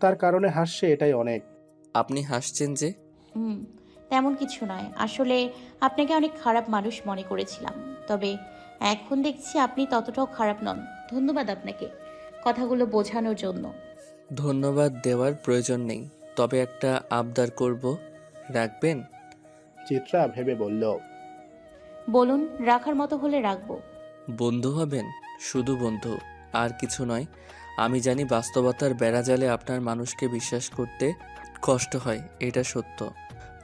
তার কারণে হাসছে এটাই অনেক। আপনি হাসছেন যে? হুম তেমন কিছু নয়। আসলে আপনাকে অনেক খারাপ মানুষ মনে করেছিলাম। তবে এখন দেখছি আপনি ততটাও খারাপ নন। ধন্যবাদ আপনাকে কথাগুলো বোঝানোর জন্য। ধন্যবাদ দেওয়ার প্রয়োজন নেই। তবে একটা আবদার করব। রাখবেন? চিত্রা ভেবে বলল বলুন রাখার মতো হলে রাখব। বন্ধু হবেন? শুধু বন্ধু। আর কিছু নয়। আমি জানি বাস্তবতার বেড়াজালে আপনার মানুষকে বিশ্বাস করতে কষ্ট হয়, এটা সত্য।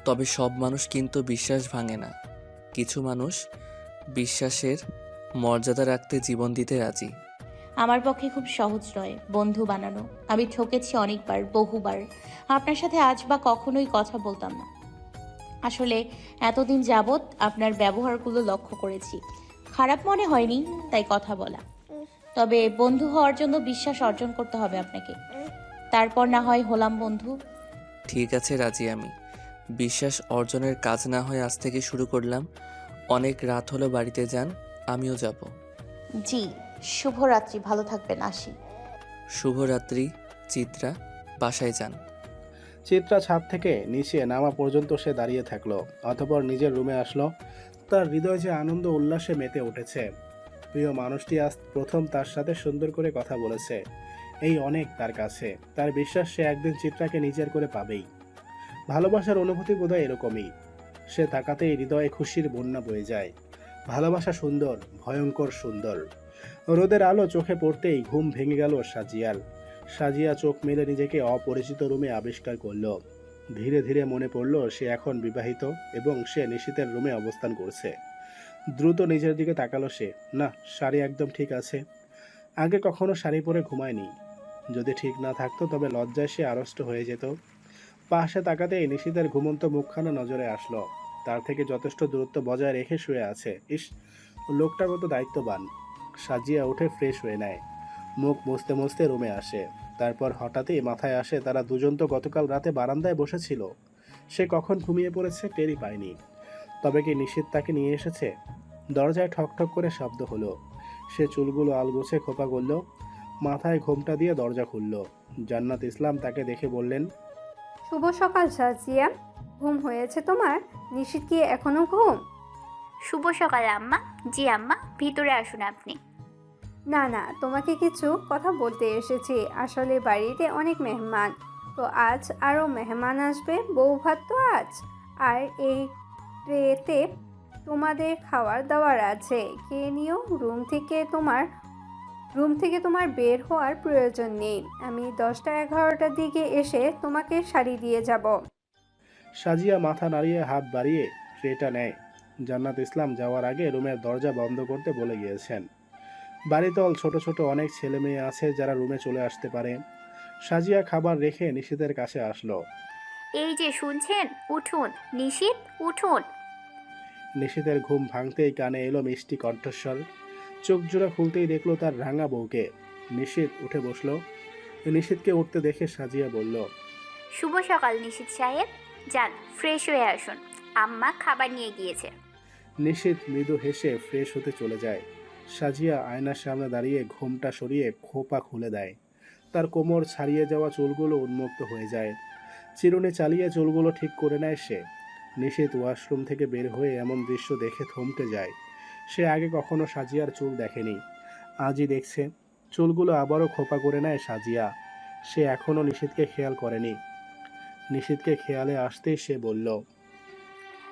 তবে সব মানুষ কিন্তু বিশ্বাস ভাঙে না। কিছু মানুষ বিশ্বাসের মর্যাদা রাখতে জীবন দিতে রাজি। আমার পক্ষে খুব সহজ নয়, বন্ধু বানানো। আমি ঠকেছি অনেকবার, বহুবার। আপনার সাথে আজ বা কখনোই কথা বলতাম না। আসলে এতদিন যাবৎ আপনার ব্যবহারগুলো লক্ষ্য করেছি। খারাপ মনে হয়নি, তাই কথা বলা। তবে বন্ধু হওয়ার জন্য বিশ্বাস অর্জন করতে হবে আপনাকে। তারপর না হয় হলাম বন্ধু। ঠিক আছে রাজি আমি। বিশ্বাস অর্জনের কাজ না হয় আজ থেকে শুরু করলাম। অনেক রাত হলো বাড়িতে যান আমিও যাব। জি শুভরাত্রি ভালো থাকবেন আসি। শুভরাত্রি চিত্রা বাসায় যান। চিত্রা ছাদ থেকে নিচে নামা পর্যন্ত সে দাঁড়িয়ে থাকল অতপর নিজের রুমে আসলো। তার হৃদয় যে আনন্দ উল্লাসে মেতে উঠেছে। প্রিয় মানুষটি আজ প্রথম তার সাথে সুন্দর করে কথা বলেছে। এই অনেক তার কাছে। তার বিশ্বাস সে একদিন চিত্রাকে নিজের করে পাবেই। ভালোবাসার অনুভূতি বোধহয় এরকমই। সে তাকাতেই হৃদয়ে খুশির বন্যা বয়ে যায়। ভালোবাসা সুন্দর, ভয়ঙ্কর সুন্দর। রোদের আলো চোখে পড়তেই ঘুম ভেঙে গেল সাজিয়ার। সাজিয়া চোখ মেলে নিজেকে অপরিচিত রুমে আবিষ্কার করল। ধীরে ধীরে মনে পড়ল সে এখন বিবাহিত এবং সে নিশীতের রুমে অবস্থান করছে। দ্রুত নিজের দিকে তাকালো সে। না, শাড়ি একদম ঠিক আছে। আগে কখনো শাড়ি পরে ঘুমায়নি। যদি ঠিক না থাকতো তবে লজ্জায় সে আড়ষ্ট হয়ে যেত। পাশে তাকাতেই নিশীতের ঘুমন্ত মুখখানা নজরে আসলো। তার থেকে যথেষ্ট দূরত্ব বজায় রেখে শুয়ে আছে। ইস, লোকটা কত দায়িত্ববান। সাজিয়া উঠে ফ্রেশ হয়ে নেয়। মুখ মুছতে মুছতে রুমে আসে। তারপর হঠাৎই মাথায় আসে তারা দুজন তো গতকাল রাতে বারান্দায় বসেছিল। সে কখন ঘুমিয়ে পড়েছে টেরই পায়নি। তবে কি নিশীত তাকে নিয়ে এসেছে? দরজায় ঠকঠক করে শব্দ হলো। সে চুলগুলো আলগোছে খোপা করল মাথায় ঘোমটা দিয়ে দরজা খুলল। জান্নাত ইসলাম তাকে দেখে বললেন শুভ সকাল সাজিয়া ঘুম হয়েছে তোমার? নিশীত কি এখনও ঘুম? শুভ সকাল আম্মা। জি আম্মা ভিতরে আসুন আপনি। না না তোমাকে কিছু কথা বলতে এসেছি। আসলে বাড়িতে অনেক মেহমান। তো আজ আরও মেহমান আসবে বউ ভাত তো আজ। আর এই ট্রেতে তোমাদের খাবার দাবার আছে। খেয়ে নিও রুম থেকে তোমার রুম থেকে তোমার বের হওয়ার প্রয়োজন নেই। আমি দশটা এগারোটার দিকে এসে তোমাকে শাড়ি দিয়ে যাব। সাজিয়া মাথা নাড়িয়ে হাত বাড়িয়ে ট্রেটা নেয়। জান্নাত ইসলাম যাওয়ার আগে রুমের দরজা বন্ধ করতে বলে গিয়েছেন। বাড়িতল ছোট ছোট অনেক ছেলে মেয়ে আছে যারা রুমে চলে আসতে পারে। সাজিয়া খাবার রেখে নিশীতের কাছে আসলো। এই যে শুনছেন উঠুন নিশীত উঠুন। নিশীতের ঘুম ভাঙতেই কানে এলো মিষ্টি কণ্ঠস্বর। চোখ জোড়া খুলতেই দেখল তার রাঙা বউকে। নিশীত উঠে বসল। নিশীতকে উঠতে দেখে সাজিয়া বলল শুভ সকাল নিশীত সাহেব। যান ফ্রেশ হয়ে আসুন। আম্মা খাবার নিয়ে গিয়েছে। নিশীত মৃদু হেসে ফ্রেশ হতে চলে যায়। সাজিয়া আয়নার সামনে দাঁড়িয়ে ঘোমটা সরিয়ে খোপা খুলে দেয়। তার কোমর ছাড়িয়ে যাওয়া চুলগুলো উন্মুক্ত হয়ে যায়। চিরুনি চালিয়ে চুলগুলো ঠিক করে নেয় সে। নিশীত ওয়াশরুম থেকে বের হয়ে এমন দৃশ্য দেখে থমকে যায়। সে আগে কখনো সাজিয়ার চুল দেখেনি। আজই দেখছে চুলগুলো আবারও খোপা করে নেয় সাজিয়া। সে এখনও নিশীতকে খেয়াল করেনি। নিশীতকে খেয়ালে আসতেই সে বলল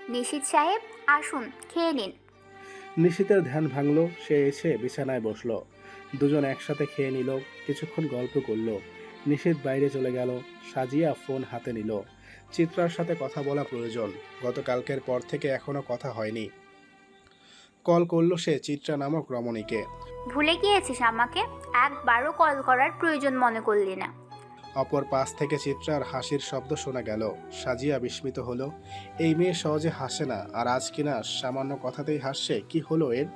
নিশীত সাহেব আসুন খেয়ে নিন। নিশীতের ধ্যান ভাঙল সে এসে বিছানায় বসল। দুজন একসাথে খেয়ে নিল কিছুক্ষণ গল্প করল। নিশীত বাইরে চলে গেল সাজিয়া ফোন হাতে নিল। চিত্রার সাথে কথা বলা প্রয়োজন। গতকালকের পর থেকে এখনও কথা হয়নি। কল করল সে চিত্রা নামক রমণীকে। ভুলে গিয়েছিস আমাকে? একবারও কল করার প্রয়োজন মনে করলি না। অপর পাশ থেকে চিত্রার হাসির শব্দ শোনা গেল। সাজিয়া বিস্মিত হলো এই মেয়ে সহজে হাসে না আর আজ কিনা সামান্য কথাতেই হাসছে কি হলো এর?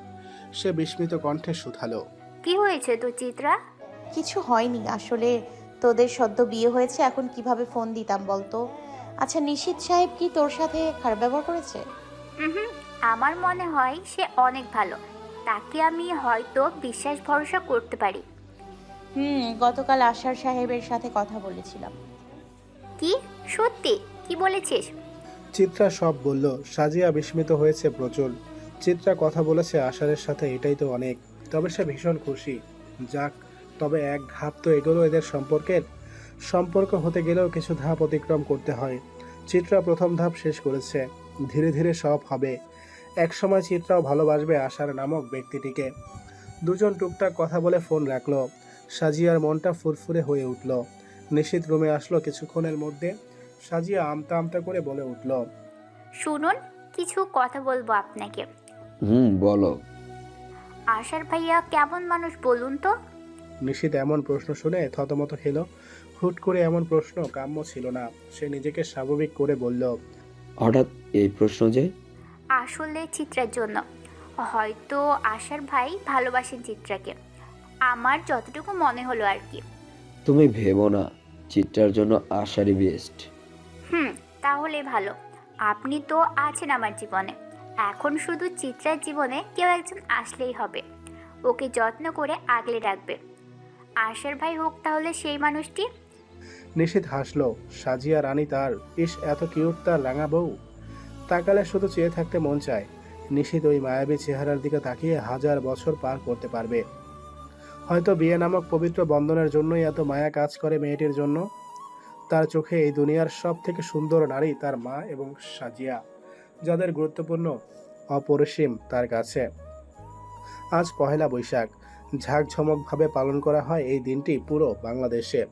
সে বিস্মিত কণ্ঠে শুধালো কি হয়েছে তো চিত্রা? কিছু হয়নি আসলে তোদের সদ্য বিয়ে হয়েছে এখন কীভাবে ফোন দিতাম বলতো? আচ্ছা নিশীত সাহেব কি তোর সাথে খারাপ ব্যবহার করেছে? হুম আমার মনে হয় সে অনেক ভালো। তাকে আমি হয়তো বিশ্বাস ভরসা করতে পারি। হুম গতকাল আশার সাহেবের সাথে কথা বলেছিলাম। কি? সত্যি? কি বলেছিস? চিত্রা সব বলল সাজিয়া বিস্মিত হয়েছে প্রচুর। চিত্রা কথা বলেছে আশারের সাথে এটাই তো অনেক। তবে সে ভীষণ খুশি। যাক তবে এক ধাপ তো এগোলো এদের সম্পর্কের। সম্পর্ক হতে গেলেও কিছু ধাপ অতিক্রম করতে হয়। চিত্রা প্রথম ধাপ শেষ করেছে। ধীরে ধীরে সব হবে। একসময় চিত্রাও ভালোবাসবে আশার নামক ব্যক্তিটিকে। দুজন টুকটাক কথা বলে ফোন রাখল। সাজিয়ার মনটা ফুরফুরে হয়ে উঠল। নিশীত রুমে আসলো কিছুক্ষণের মধ্যে। সাজিয়া আমতা আমতা করে বলে উঠল শুনুন কিছু কথা বলব আপনাকে। হুম বলো। আশার ভাইয়া কেমন মানুষ বলুন তো? নিশীত এমন প্রশ্ন শুনে থতমত খেল। হুট করে এমন প্রশ্ন কাম্য ছিল না। সে নিজেকে স্বাভাবিক করে বলল হঠাৎ এই প্রশ্ন যে? আসলে চিত্রার জন্য। হয়তো আশার ভাই ভালোবাসেন চিত্রাকে। আমার যতটুকু মনে হলো আর কি। তুমি ভেবো না চিত্রার জন্য আশারই বেস্ট হুম তাহলে ভালো। আপনি তো আছেন আমার জীবনে। এখন শুধু চিত্রার জীবনে কেউ একজন আসলেই হবে। ওকে যত্ন করে আগলে রাখবে। আশার ভাই হোক তাহলে সেই মানুষটি নিশীত হাসল। সাজিয়া রানী তার, ইস, এত কিউট তার রাঙা বউ? তাকালে শুধু চেয়ে থাকতে মন চায়। নিশীত ওই মায়াবী চেহারার দিকে তাকিয়ে হাজার বছর পার করতে পারবে। হয়তো বিয়ে নামক পবিত্র বন্ধনের জন্যই এত মায়া কাজ করে মেয়েটির জন্য? তার চোখে এই দুনিয়ার সব থেকে সুন্দর নারী তার মা এবং সাজিয়া, যাদের গুরুত্বপূর্ণ অপরিসীম তার কাছে। আজ পহেলা বৈশাখ। ঝাঁকঝমকভাবে পালন করা হয় এই দিনটি পুরো বাংলাদেশে।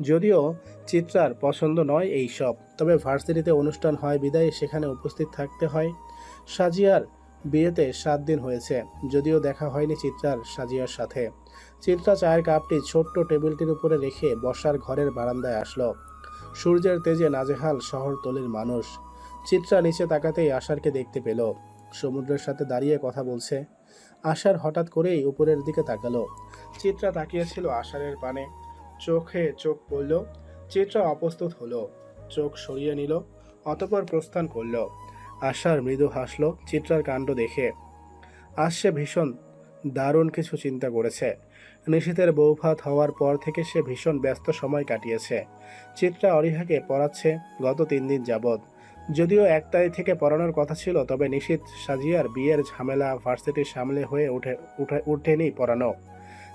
যদিও চিত্রার পছন্দ নয় এই সব। তবে ভার্সিটিতে অনুষ্ঠান হয়, বিদায় সেখানে উপস্থিত থাকতে হয়। সাজিয়ার বিয়েতে সাত দিন হয়েছে, যদিও দেখা হয়নি চিত্রার সাজিয়ার সাথে। চিত্রা চায়ের কাপটি ছোট্ট টেবিলটির উপরে রেখে বসার ঘরের বারান্দায় আসলো। সূর্যের তেজে নাজেহাল শহরতলির মানুষ। চিত্রা নিচে তাকাতেই আশারকে দেখতে পেল। সমুদ্রের সাথে দাঁড়িয়ে কথা বলছে। আশার হঠাৎ করেই উপরের দিকে তাকালো। চিত্রা তাকিয়েছিল আষাঢ়ের পানে। চোখে চোখ পড়ল, চিত্রা অপ্রস্তুত হলো, চোখ সরিয়ে নিল, অতপর প্রস্থান করল। আশার মৃদু হাসলো, চিত্রার কাণ্ড দেখে। আজ সে ভীষণ দারুণ কিছু চিন্তা করেছে। নিশীতের বৌভাত হওয়ার পর থেকে সে ভীষণ ব্যস্ত সময় কাটিয়েছে। চিত্রা অরিহাকে পড়াচ্ছে গত তিন দিন যাবৎ। যদিও এক তারিখ থেকে পড়ানোর কথা ছিল, তবে নিশীত সাজিয়ার বিয়ের ঝামেলা ভার্সিটির সামলে হয়ে উঠে উঠে, উঠেনি পড়ানো।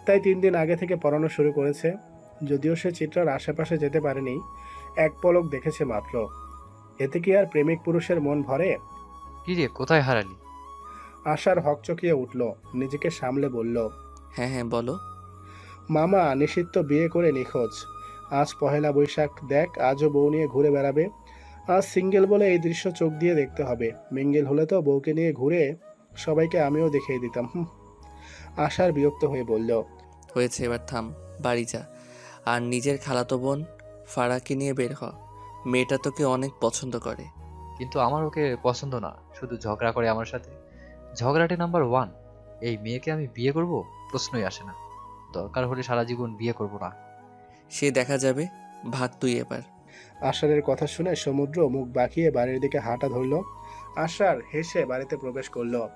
তাই তিন দিন আগে থেকে পড়ানো শুরু করেছে। যদিও সে চিত্রার আশেপাশে যেতে পারেনি এক পলক দেখেছে মাত্র। এতে কি আর প্রেমিক পুরুষের মন ভরে? কি রে কোথায় হারালি? আশার হকচকিয়ে উঠল নিজেকে সামলে বলল হ্যাঁ হ্যাঁ বলো। মামা নিষিদ্ধ বিয়ে করে নিখোঁজ। আজ পহেলা বৈশাখ দেখ আজও বউ নিয়ে ঘুরে বেড়াবে। আজ সিঙ্গেল বলে এই দৃশ্য চোখ দিয়ে দেখতে হবে। মিঙ্গেল হলে তো বউকে নিয়ে ঘুরে সবাইকে আমিও দেখিয়ে দিতাম হুম। আশার বিরক্ত হয়ে বলল হয়েছে এবার থাম বাড়ি যা। আর নিজের খালাতো বোন ফারাকে নিয়ে বের হ। মেয়েটা তোকে অনেক পছন্দ করে। কিন্তু আমার ওকে পছন্দ না। শুধু ঝগড়া করে আমার সাথে। ঝগড়াটে নাম্বার ওয়ান। এই মেয়েকে আমি বিয়ে করব? প্রশ্নই আসে না। দরকার হলে সারা জীবন বিয়ে করব না। সে দেখা যাবে। ভাগ তুই এবার। আষাঢ়ের কথা শুনে সমুদ্র মুখ বাঁকিয়ে বাড়ির দিকে হাঁটা ধরল। আষাঢ় হেসে বাড়িতে প্রবেশ করল।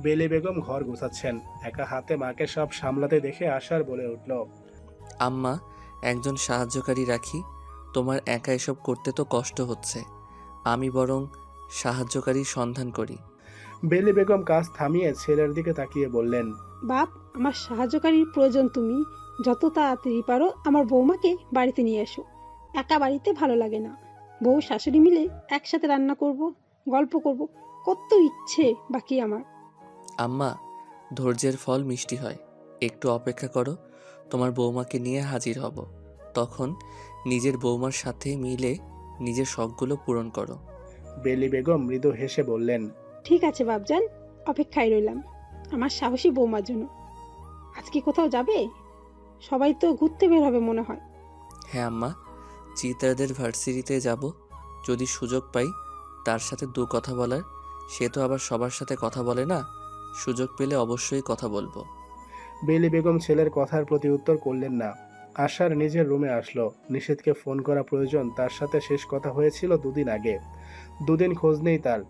বেলি বেগম ঘর গুছাচ্ছেন। একা হাতে মাকে সব সামলাতে দেখে আষাঢ় বলে উঠল আম্মা একজন সাহায্যকারী রাখি তোমার একা এসব করতে তো কষ্ট হচ্ছে। আমি বরং সাহায্যকারীর সন্ধান করি। বেলি বেগম কাজ থামিয়ে ছেলের দিকে তাকিয়ে বললেন বাপ আমার সাহায্যকারীর প্রয়োজন তুমি। যত তাড়াতাড়ি পারো আমার বৌমাকে বাড়িতে নিয়ে এসো। একা বাড়িতে ভালো লাগে না। বউ শাশুড়ি মিলে একসাথে রান্না করব গল্প করব কত ইচ্ছে বাকি আমার। আম্মা ধৈর্যের ফল মিষ্টি হয়। একটু অপেক্ষা করো তোমার বৌমাকে নিয়ে হাজির হব। তখন নিজের বৌমার সাথে মিলে নিজের শখগুলো পূরণ করো। বেলি বেগম মৃদু হেসে বললেন ঠিক আছে বাপজান অপেক্ষায় রইলাম। আমার সাহসী বৌমার জন্য। আজকে কোথাও যাবে? সবাই তো ঘুরতে বের হবে মনে হয়। হ্যাঁ আম্মা চিত্রাদের ভার্সিটিতে যাব। যদি সুযোগ পাই তার সাথে দু কথা বলার। সে তো আবার সবার সাথে কথা বলে না। সুযোগ পেলে অবশ্যই কথা বলব। বেলি বেগম ছেলের কথার প্রতি উত্তর করলেন না। আশার নিজের রুমে আসলো। নিষেধকে ফোন করা প্রয়োজন তার সাথে শেষ কথা হয়েছিল দুদিন আগে। দুদিন খোঁজ নেই তার।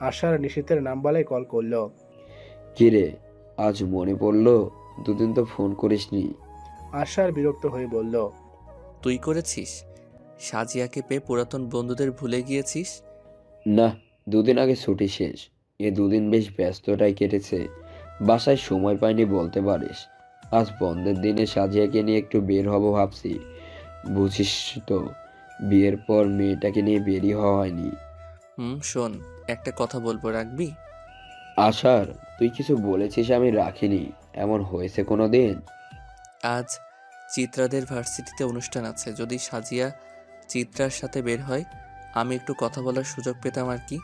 আশার নিশীতের নাম্বারে কল করল। কিরে আজ মনে পড়ল দুদিন তো ফোন করিসনি। আশার বিরক্ত হয়ে বলল তুই করেছিস? সাজিয়াকে পেয়ে পুরাতন বন্ধুদের ভুলে গিয়েছিস? না দুদিন আগে ছুটি শেষ। এ দুদিন বেশ ব্যস্তটাই কেটেছে। বাসায় সময় পাইনি বলতে পারিস। আজ বন্ধের দিনে সাজিয়াকে নিয়ে একটু বের হব ভাবছি। বুঝিস তো বিয়ের পর মেয়েটাকে নিয়ে বেরিয়ে হওয়া হয়নি। হুম শোন একটা কথা বলব রাখবি? আশার তুই কিছু বলেছিস আমি রাখিনি। এমন হয়েছে কোনো দিন আজ চিত্রাদের ভার্সিটিতে অনুষ্ঠান আছে। যদি সাজিয়া চিত্রার সাথে বের হয় আমি একটু কথা বলার সুযোগ পেতাম আর কি।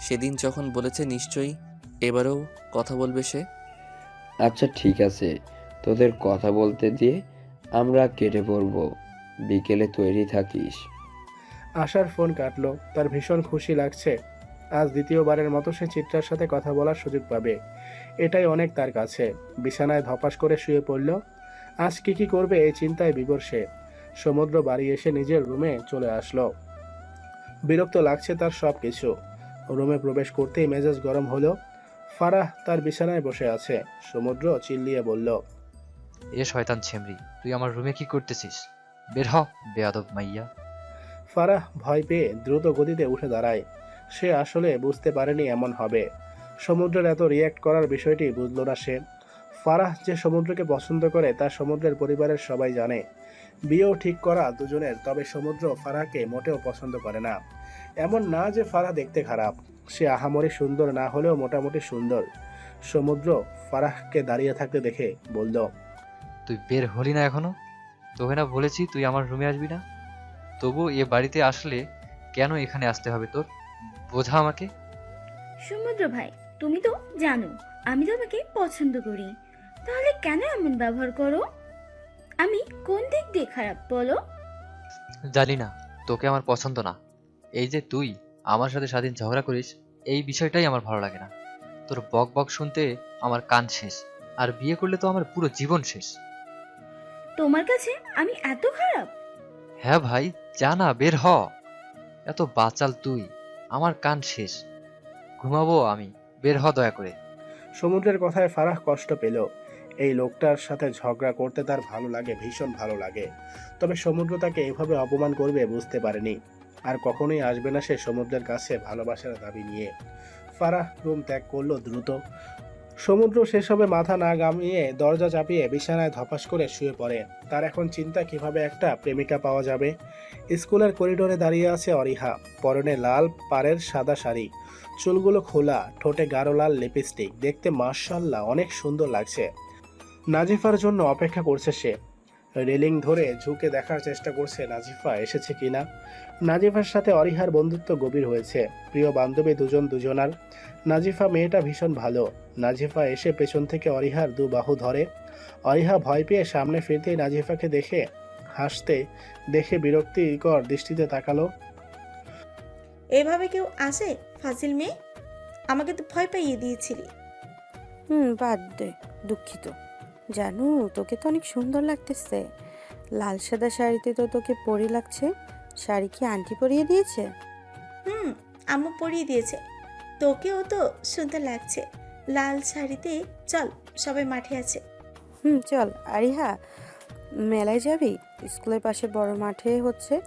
সেদিন যখন বলেছে নিশ্চয়ই এবারেও কথা বলবে সে? আচ্ছা ঠিক আছে। তোদের কথা বলতে দিয়ে আমরা কেটে পড়ব। বিকেলে তৈরি থাকিস। আশার ফোন কাটলো। তার ভীষণ খুশি লাগছে। আজ দ্বিতীয়বারের মতো সে চিত্রার সাথে কথা বলার সুযোগ পাবে। এটাই অনেক তার কাছে। বিছানায় ধপাস করে শুয়ে পড়ল। আজ কি কি করবে এই চিন্তায় বিবর সে। সমুদ্র বাড়ি এসে নিজের রুমে চলে আসলো। বিরক্ত লাগছে তার সব কিছু রুমে প্রবেশ করতেই মেজাজ গরম হলো। ফারাহ তার বিছানায় বসে আছে। সমুদ্র চিল্লিয়ে বলল এ শয়তান ছেমরি তুই আমার রুমে কি করতেছিস? বের হ বেয়াদব মাইয়া। ফারাহ ভয় পেয়ে দ্রুত গতিতে উঠে দাঁড়ায়। সে আসলে বুঝতে পারেনি এমন হবে। সমুদ্রের এত রিয়্যাক্ট করার বিষয়টি বুঝল না সে। ফারাহ যে সমুদ্রকে পছন্দ করে তা সমুদ্রের পরিবারের সবাই জানে। বিয়েও ঠিক করা দুজনের তবে সমুদ্র ফারাহকে মোটেও পছন্দ করে না। এমন না যে ফারাহ দেখতে খারাপ। সে আহামরি সুন্দর না হলেও মোটামুটি সুন্দর। সমুদ্র ফারাহকে দাঁড়িয়ে থাকতে দেখে বলল তুই বের হলি না এখনও? তোকে না বলেছি তুই আমার রুমে আসবি না? তবু এ বাড়িতে আসলে কেন এখানে আসতে হবে তোর? বোঝা আমাকে? সমুদ্র ভাই তুমি তো জানো আমি তোমাকে পছন্দ করি। তাহলে কেন এমন ব্যবহার করো? আমি কোন দিক দিয়ে খারাপ বলো? জানি না তোকে আমার পছন্দ না। এই যে তুই আমার সাথে স্বাধীন ঝগড়া করিস এই বিষয়টাই আমার ভালো লাগে না। তোর বক বক শুনতে আমার কান শেষ আর বিয়ে করলে তো আমার পুরো জীবন শেষ। তোমার কাছে আমি এত খারাপ? হ্যাঁ ভাই জানা বের হ। এত বাচাল তুই আমার কান শেষ। ঘুমাবো আমি বের হ দয়া করে। সমুদ্রের কথায় ফারাহ কষ্ট পেল। এই লোকটার সাথে ঝগড়া করতে তার ভালো লাগে ভীষণ ভালো লাগে। তবে সমুদ্র তাকে এভাবে অপমান করবে বুঝতে পারেনি। আর কখনোই আসবে না সে সমুদ্রের কাছে ভালোবাসার দাবি নিয়ে। ফারাহ রুম ত্যাগ করল দ্রুত। সমুদ্র সেসবে মাথা না গামিয়ে দরজা চাপিয়ে বিছানায় ধপাস করে শুয়ে পড়ে। তার এখন চিন্তা কীভাবে একটা প্রেমিকা পাওয়া যাবে? স্কুলের করিডোরে দাঁড়িয়ে আছে অরিহা। পরনে লাল পাড়ের সাদা শাড়ি। চুলগুলো খোলা, ঠোঁটে গাঢ় লাল লিপস্টিক। দেখতে মার্শাল্লাহ অনেক সুন্দর লাগছে। নাজিফার জন্য অপেক্ষা করছে সে। রেলিং ধরে ঝুঁকে দেখার চেষ্টা করছে নাজিফা এসেছে কিনা নাজিফার সাথে অরিহার বন্ধুত্ব গভীর হয়েছে। প্রিয় বান্ধবী দুজন দুজনার। নাজিফা মেয়েটা ভীষণ ভালো। নাজিফা এসে পেছন থেকে অরিহার দু বাহু ধরে। অরিহা ভয় পেয়ে সামনে ফিরতেই নাজিফাকে দেখে হাসতে দেখে বিরক্তিকর দৃষ্টিতে তাকালো। এভাবে কেউ আসে ফাজিল মেয়ে? আমাকে তো ভয় পাইয়ে দিয়েছিলি। হুম বাদ দে দুঃখিত। জানু তোকে তো অনেক সুন্দর লাগতেছে। লাল সাদা শাড়িতে তো তোকে পরি লাগছে। শাড়ি কি আন্টি পরিয়ে দিয়েছে? হুম আম্মু পরিয়ে দিয়েছে। তোকেও তো সুন্দর লাগছে। লাল শাড়িতে চল সবাই মাঠে আছে। হুম চল আরিহা মেলায় যাবি? স্কুলের পাশে বড় মাঠে হচ্ছে।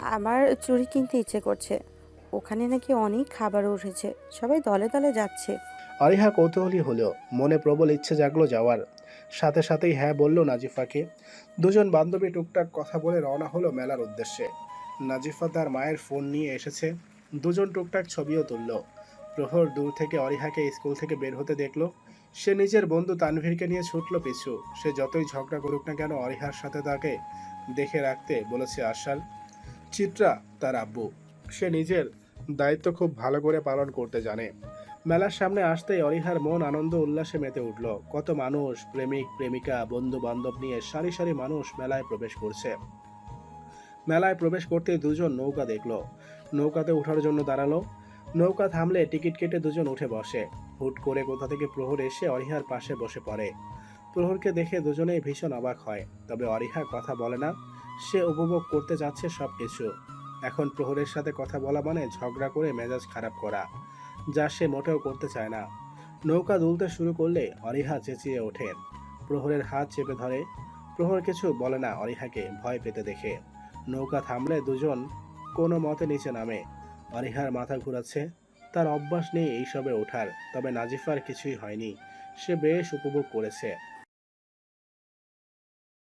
আমার চুড়ি কিনতে ইচ্ছে করছে। ওখানে নাকি অনেক খাবার উঠেছে। সবাই দলে দলে যাচ্ছে। অরিহা কৌতূহলী হলেও মনে প্রবল ইচ্ছে জাগলো যাওয়ার। সাথে সাথেই হ্যাঁ বলল নাজিফাকে। দুজন বান্ধবী টুকটাক কথা বলে রওনা হলো মেলার উদ্দেশ্যে। নাজিফা তার মায়ের ফোন নিয়ে এসেছে। দুজন টুকটাক ছবিও তুলল। প্রহর দূর থেকে অরিহাকে স্কুল থেকে বের হতে দেখল। সে নিজের বন্ধু তানভীরকে নিয়ে ছুটল পিছু। সে যতই ঝগড়া করুক না কেন অরিহার সাথে তাকে দেখে রাখতে বলেছে আশাল চিত্রা, তার আব্বু, সে নিজের দায়িত্ব খুব ভালো করে পালন করতে জানে। মেলার সামনে আসতেই অরিহার মন আনন্দ উল্লাসে মেতে উঠল। কত মানুষ, প্রেমিক, প্রেমিকা বন্ধু বান্ধব নিয়ে সারি সারি মানুষ মেলায় প্রবেশ করছে। মেলায় প্রবেশ করতে দুজন নৌকা দেখল। নৌকাতে ওঠার জন্য দাঁড়াল। নৌকা থামলে টিকিট কেটে দুজন উঠে বসে। হুট করে কোথা থেকে প্রহর এসে অরিহার পাশে বসে পড়ে। প্রহরকে দেখে দুজনেই ভীষণ অবাক হয়। তবে অরিহা কথা বলে না। সে উপভোগ করতে যাচ্ছে সব কিছু এখন প্রহরের সাথে কথা বলা মানে ঝগড়া করে মেজাজ খারাপ করা। যা সে মোটেও করতে চায় না। নৌকা দুলতে শুরু করলে অরিহা চেঁচিয়ে ওঠে। প্রহরের হাত চেপে ধরে। প্রহর কিছু বলে না অরিহাকে ভয় পেতে দেখে। নৌকা থামলে দুজন কোনো মতে নিচে নামে। অরিহার মাথা ঘুরাচ্ছে। তার অভ্যাস নেই এইসবে ওঠার, তবে নাজিফার কিছুই হয়নি। সে বেশ উপভোগ করেছে।